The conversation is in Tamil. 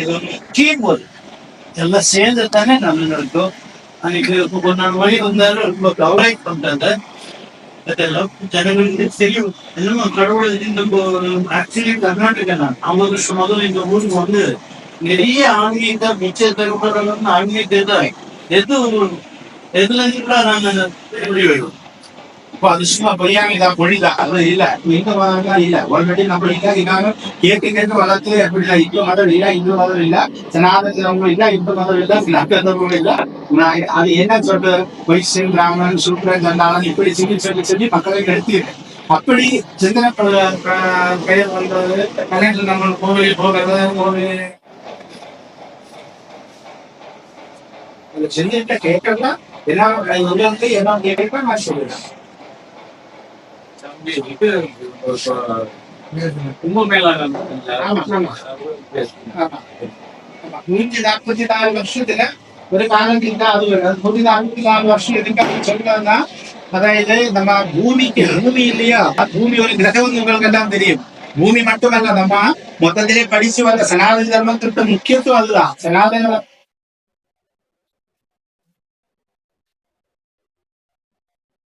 இது வந்து டீம் ஒர்க் எல்லாம் சேர்ந்து தானே நல்லா நடக்கும் அன்னைக்கு ஒரு நாலு மணி வந்தாலும் ரொம்ப கவலைட் பண்றாங்க அதெல்லாம் ஜனங்களுக்கு தெரியும். என்னமோ கடவுள் நம்ம ஆக்சுவலி கர்நாடகா தான் ஐம்பது வருஷம் முதல்ல இந்த ஊருக்கு வந்து நிறைய ஆன்மீக மிச்ச தருமம் ஆன்மீக தான் எது எதுல இருந்தா நான் முடிவு இப்போ அது சும்மா பொய்யாமிதா பொழிதா அது இல்ல எங்க மதம் இல்ல ஆல்ரெடி நம்ம இல்லாதீங்க கேட்டு கேட்டு வளர்த்து எப்படி இல்ல இந்து மதம் இல்ல இந்து மதம் இல்ல சனாதனவங்க இல்ல இந்து மதம் இல்ல நக்கதமும் இல்ல நான் அது என்ன சொல்றது வைசியன் பிராமணன் சூப்பரன் சண்டாளன் இப்படி சொல்லி சொல்லி சொல்லி மக்களை எடுத்து அப்படி சிந்தனை பெயர் வந்தது கல்யாணம் நம்ம கோவில் போகிறது கோவில் இந்த சிந்தனை கேட்கலாம் என்ன இங்க வந்து என்ன கேட்க நான் சொல்லுறேன் கும்பமேளா. நூற்றி நாற்பத்தி நாலு வருஷத்துல ஒரு காலம் இருந்தா அது. நூற்றி நாற்பத்தி நாலு வருஷம் எதுக்காக சொல்றதுன்னா அதாவது நம்ம பூமிக்கு பூமி இல்லையா பூமி ஒரு கிரகம் உங்களுக்கு எல்லாம் தெரியும் பூமி மட்டுமல்ல நம்ம மொத்தத்திலே படிச்சு வந்த சனாதன தர்மத்திற்கு முக்கியத்துவம் அதுதான் சனாதன